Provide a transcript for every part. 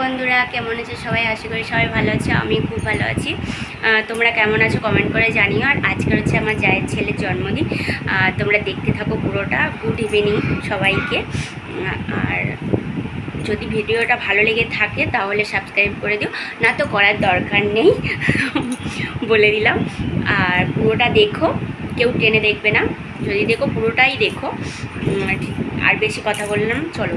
বন্ধুরা, কেমন আছে সবাই? আশা করি সবাই ভালো আছে আমি খুব ভালো আছি। তোমরা কেমন আছো কমেন্ট করে জানিও। আর আজকে হচ্ছে আমার জায়ের ছেলের জন্মদিন। তোমরা দেখতে থাকো পুরোটা। গুড ইভিনিং সবাইকে। আর যদি ভিডিওটা ভালো লেগে থাকে তাহলে সাবস্ক্রাইব করে দিও। না তো করার দরকার নেই বলে দিলাম। আর পুরোটা দেখো। কেউ টেনে দেখবে না। যদি দেখো পুরোটাই দেখো। আর বেশি কথা বললাম, চলো।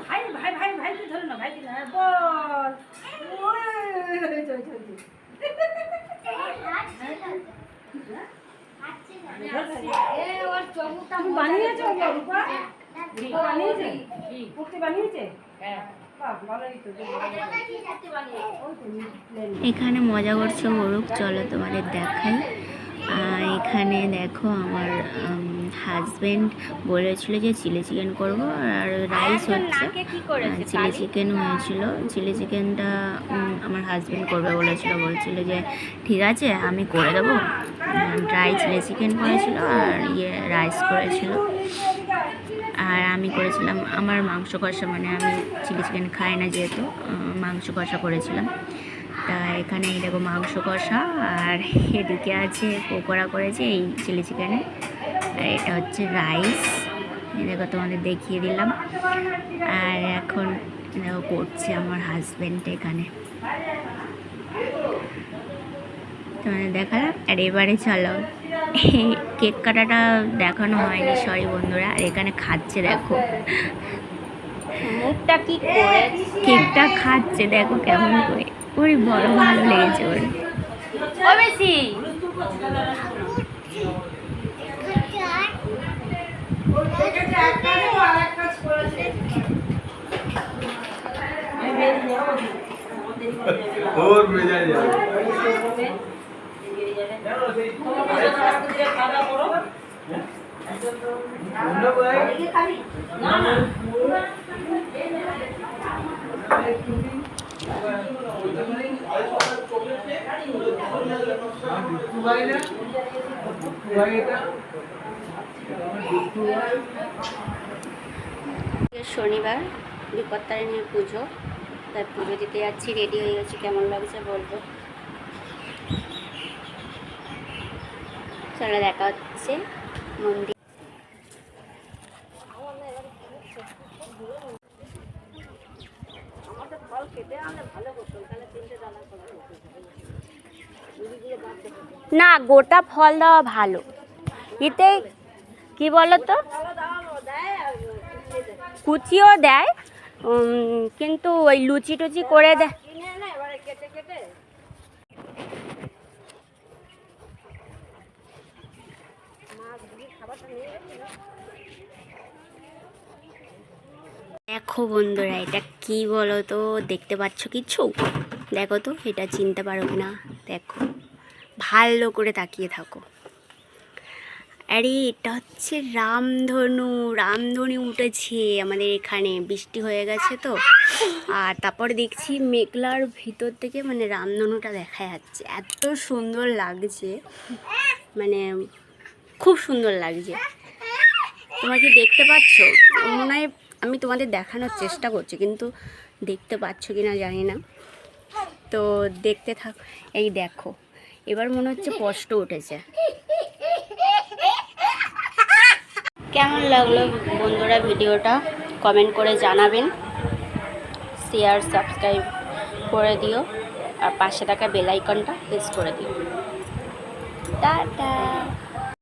ভাই ভাই ভাই। এখানে মজা করছে মোরগ চলো তোমাদের দেখাই এখানে দেখো আমার হাজবেন্ড বলেছিল যে চিলি চিকেন করব আর রাইস হচ্ছে চিলি চিকেন হয়েছিল। চিলি চিকেনটা আমার হাজবেন্ড করবে বলেছিল। বলছিল যে ঠিক আছে আমি করে দেবো। ড্রাই চিলি চিকেন করেছিল আর ইয়ে রাইস করেছিল। আর আমি করেছিলাম আমার মাংস কষা মানে আমি চিলি চিকেন খাই না যেহেতু মাংস কষা করেছিলাম। তা এখানে এই দেখো মাংস কষা আর এদিকে আছে পকোড়া করেছে এই চিলি চিকেনে। আর এটা হচ্ছে রাইস। দেখো তোমাদের দেখিয়ে দিলাম। আর এখন দেখো করছে আমার হাজব্যান্ড এখানে। তোমাদের দেখালাম। আর এবারে চলো এই কেক কাটাটা দেখানো হয়নি সরি বন্ধুরা। আর এখানে খাচ্ছে দেখো। মুখটা কি কেকটা খাচ্ছে দেখো কেমন করে। ওর বড় ভাগ লেগেছে ওর। বেশি। ওর বেজা শনিবার বিপত্তারিণীর পুজো। তাই পুজো দিতে যাচ্ছি রেডি হয়ে গেছি। কেমন লাগছে বলব? চলো দেখা হচ্ছে মন্দির। না, গোটা ফল দেওয়া ভালো। এতে কি বলো তো কুচিও দেয় কিন্তু ওই লুচি টুচি করে দেয়। দেখো বন্ধুরা, এটা কি বলো তো দেখতে পাচ্ছ কিছু? দেখো তো, এটা চিনতে পারো না দেখো। ভালো করে তাকিয়ে থাকো। আরে এটা হচ্ছে রামধনু রামধনু উঠেছে আমাদের এখানে, বৃষ্টি হয়ে গেছে তো। আর তারপর দেখছি মেঘলার ভিতর থেকে মানে রামধনুটা দেখা যাচ্ছে। এত সুন্দর লাগছে মানে খুব সুন্দর লাগছে। তোমরা কি দেখতে পাচ্ছ? মনে হয় আমি তোমাদের দেখানোর চেষ্টা করছি, কিন্তু দেখতে পাচ্ছ কি না জানি না। তো দেখতে থাক, এই দেখো। এবার মনে হচ্ছে কষ্ট উঠেছে। কেমন লাগল বন্ধুরা ভিডিওটা? কমেন্ট করে জানাবেন। শেয়ার সাবস্ক্রাইব করে দিও। আর পাশে থাকা বেলাইকনটা প্রেস করে দিও। টাটা।